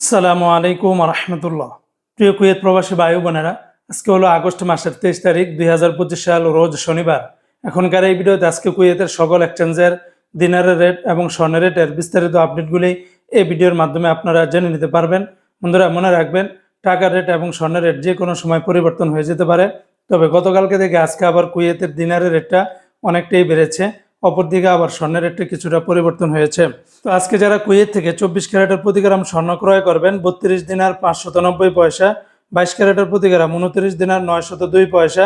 সালামু আলাইকুম রহমতুল্লাহ প্রিয় কুয়েত প্রবাসী বায়ু বোনেরা, আজকে হলো আগস্ট মাসের তেইশ তারিখ, দুই হাজার পঁচিশ সাল, রোজ শনিবার। এখনকার এই ভিডিওতে আজকে কুয়েতের সকল এক্সচেঞ্জের দিনারের রেট এবং স্বর্ণের রেটের বিস্তারিত আপডেটগুলি এই ভিডিওর মাধ্যমে আপনারা জেনে নিতে পারবেন। বন্ধুরা, মনে রাখবেন, টাকার রেট এবং স্বর্ণের রেট যে কোনো সময় পরিবর্তন হয়ে যেতে পারে। তবে গতকালকে থেকে আজকে আবার কুয়েতের দিনারের রেটটা অনেকটাই বেড়েছে। অপরদিকে আবার স্বর্ণের রেটটা কিছুটা পরিবর্তন হয়েছে। তো আজকে যারা কুয়েত থেকে চব্বিশ ক্যারেটের প্রতি গ্রাম স্বর্ণ ক্রয় করবেন, বত্রিশ দিনার পাঁচশত নব্বই পয়সা, বাইশ ক্যারেটের প্রতি গ্রাম উনত্রিশ দিনার নয়শত দুই পয়সা,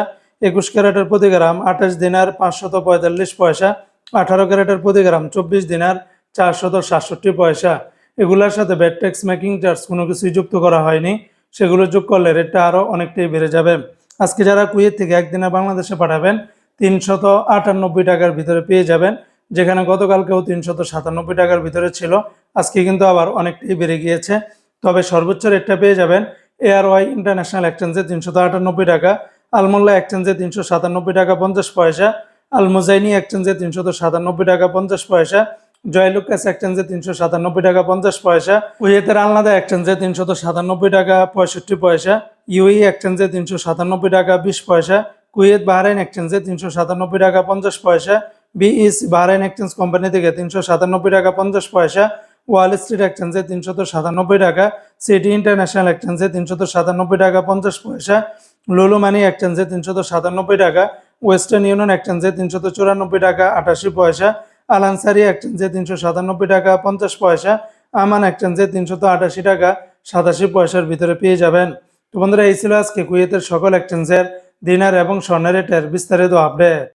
একুশ ক্যারেটের প্রতি গ্রাম আঠাশ দিনার পাঁচশত পঁয়তাল্লিশ পয়সা, আঠারো ক্যারেটের প্রতি গ্রাম চব্বিশ দিনার চারশত সাতষট্টি পয়সা। এগুলোর সাথে ব্যাট ট্যাক্স মেকিং চার্জ কোনো কিছুই যুক্ত করা হয়নি। সেগুলো যোগ করলে রেটটা আরও অনেকটাই বেড়ে যাবে। আজকে যারা কুয়েত থেকে একদিনে বাংলাদেশে পাঠাবেন তিনশত আটানব্বই টাকার ভিতরে পেয়ে যাবেন, যেখানে গতকালকেও তিনশত সাতানব্বই টাকার ভিতরে ছিল। আজকে কিন্তু আবার অনেকটাই বেড়ে গিয়েছে। তবে সর্বোচ্চ রেটটা পেয়ে যাবেন এআর ওয়াই ইন্টারন্যাশনাল এক্সচেঞ্জে তিনশত আটানব্বই টাকা, আলমোল্লা এক্সচেঞ্জে তিনশো সাতানব্বই টাকা পঞ্চাশ পয়সা, আলমোজাইনি এক্সচেঞ্জে তিনশত সাতানব্বই টাকা পঞ্চাশ পয়সা, জয়লুকাস এক্সচেঞ্জে তিনশো সাতানব্বই টাকা পঞ্চাশ পয়সা, কুয়েতের আলনাদা এক্সচেঞ্জে তিনশত সাতানব্বই টাকা পঁয়ষট্টি পয়সা ইউই এক্সচেঞ্জে তিনশো সাতানব্বই টাকা বিশ পয়সা কুয়েত বাহরাইন এক্সচেঞ্জে তিনশো সাতানব্বই টাকা পঞ্চাশ পয়সা, বিইস বাহরাইন এক্সচেঞ্জ কোম্পানি থেকে তিনশো সাতানব্বই টাকা পঞ্চাশ পয়সা, ওয়াল স্ট্রিট এক্সচেঞ্জে তিনশত সাতানব্বই টাকা, সিটি ইন্টারন্যাশনাল এক্সচেঞ্জে তিনশত সাতানব্বই টাকা পঞ্চাশ পয়সা, লুলু মানি এক্সচেঞ্জে তিনশত সাতানব্বই টাকা, ওয়েস্টার্ন ইউনিয়ন এক্সচেঞ্জে তিনশত চুরানব্বই টাকা আটাশি পয়সা, আলানসারি এক্সচেঞ্জে তিনশো সাতানব্বই টাকা পঞ্চাশ পয়সা, আমান এক্সচেঞ্জে তিনশত আটাশি টাকা সাতাশি পয়সার ভিতরে পেয়ে যাবেন। তো বন্ধুরা, এই ছিল আজকে কুয়েতের সকল এক্সচেঞ্জের দিনার এবং স্বর্ণের রেটের বিস্তারিত আপডেট